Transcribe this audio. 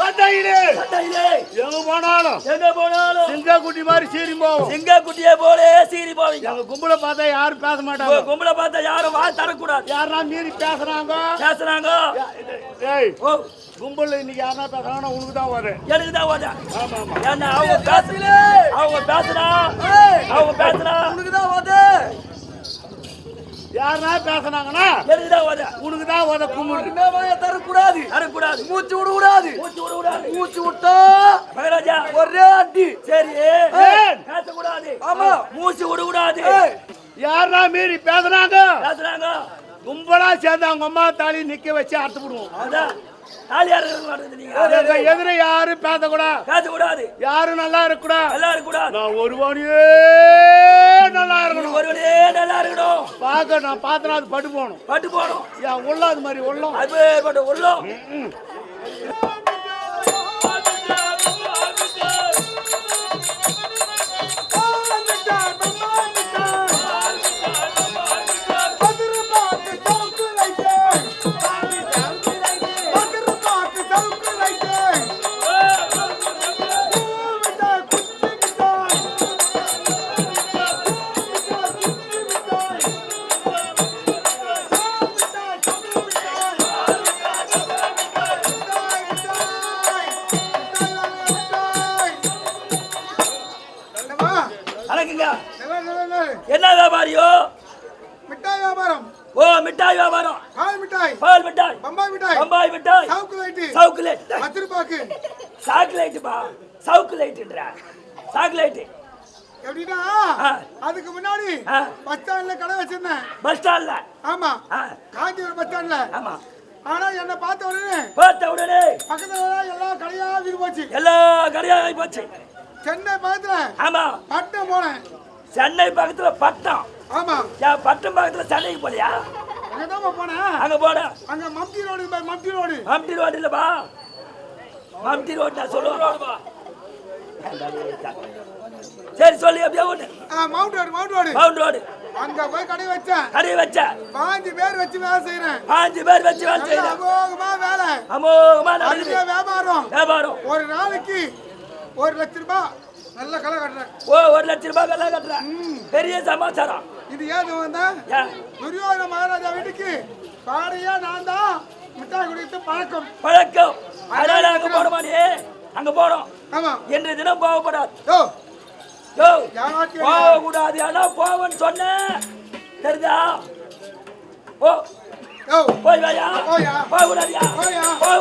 சட்டையிலே சட்டையிலே எங்க போனாலும். எங்க போனாலும். சிங்க குட்டி மாதிரி சீறி போவோம் சிங்க குட்டியை போல சீறி போவீங்க. எங்க கும்பல பார்த்தா யாரும் பேச மாட்டாங்க. கும்பலை பார்த்தா யாரும் வா தரக்கூடாது யாரா மீறி பேசுறாங்க? பேசுறாங்க. ஏய் ஓ. கும்பல்ல இன்னைக்கு யாரா பேசுறாங்கன்னா உனக்கு தான் வரும் எனக்கு தான் வாடா. ஆமா ஆமா. ஏன்னா அவங்க பேசுறா அவங்க பேசுறா அவங்க பேசுறா உனக்கு தான் வந்து யாரா பேசுனாங்கன்னா உனக்கு தான் வர கும்பிடு தரக்கூடாது தரக்கூடாது மூச்சு விட கூடாது மூச்சு விட கூடாது மூச்சு விட்டா மகாராஜா. ஒரே அடி. சரி. பேசக்கூடாது. ஆமா. மூச்சு விட கூடாது ஏய், யாரா மீறி பேசுறாங்க பேசுறாங்க கும்பலா சேர்ந்து அவங்க அம்மா தாலி நிக்க வச்சு அறுத்து விடுவோம். அதான். இருக்க எதிர யாரும் பேசக்கூடாது பேசக்கூடாது. யாரும் நல்லா இருக்கக்கூடாது நல்லா இருக்க கூடாது நான் நல்லா இருக்கணும். ஒருவனே நல்லா பார்க்க நான் பார்த்தனா அது பட்டு போகணும் பட்டு போகணும் அது மாதிரி உள்ளம். அது உள்ளம் என்ன வியாபாரியோ? மிட்டாய் வியாபாரம். ஓ மிட்டாய் வியாபாரம். பால் மிட்டாய். பால் மிட்டாய். பம்பாய் மிட்டாய். பம்பாய் மிட்டாய். சவுக்கு லைட்டு சவுக்குலேட் பத்து ரூபாய்க்கு சாக்லேட்டுப்பா. சவுக்குலேட்டுன்றா. சாக்லேட்டு. எப்படின்னா ஆ. அதுக்கு முன்னாடி. பஸ் ஸ்டாண்ட்ல கடை வச்சிருந்தேன். பஸ் ஸ்டாண்ட்ல. ஆமா. காஞ்சிபுரம் பஸ் ஸ்டாண்ட்ல. ஆமா. ஆனா என்ன பார்த்த உடனே பார்த்த உடனே பக்கத்துல எல்லாம் கடையா வீடு போச்சு. எல்லா கடையும் ஆகி போச்சு. சென்னை பக்கத்துல ஆமா. பட்டம் போனேன். சென்னை பக்கத்துல பட்டம். ஆமா. பட்டம் பக்கத்துல சென்னைக்கு போலியா அங்க போட. அங்க மம்டி ரோடு பாரு, மம்டி ரோடு. மம்டி ரோடு இல்லப்பா மம்டி ரோடு நான் சொல்லுவேன். சரி சொல்லி அப்படியே ஒண்ணு ஆ, Mount Road Mount Road. Mount Road. அங்க போய் கடை வச்சேன். கடையை வச்ச பாஞ்சு பேர் வச்சு வேலை செய்யறேன் பாஞ்சு பேர் வச்சு வேலை செய்யலாம் அமோகமா வேலை. அமோகமா நடக்குது. வியாபாரம். வியாபாரம். ஒரு நாளைக்கு ஒரு லட்ச ரூபாய் கடை ஓ ஒரு லட்சம் ரூபாய் எல்லாம் கட்டுறேன். பெரிய சமாச்சாரம். இது ஏன் துரியோதன மகாராஜா வீட்டுக்கு பாடையா நான் தான் மிட்டாய் குடித்து பழக்கம். பழக்கம். அதனால அங்க போட மாட்டியே அங்க போனோம் ஆமா. இன்றைய தினம் போகக்கூடாது. யோ. யோ. யாராச்சும் போக கூடாது ஆனா போவன்னு சொன்னேன் தெரிஞ்சா ஓ. போய் வாயா. போயா. போக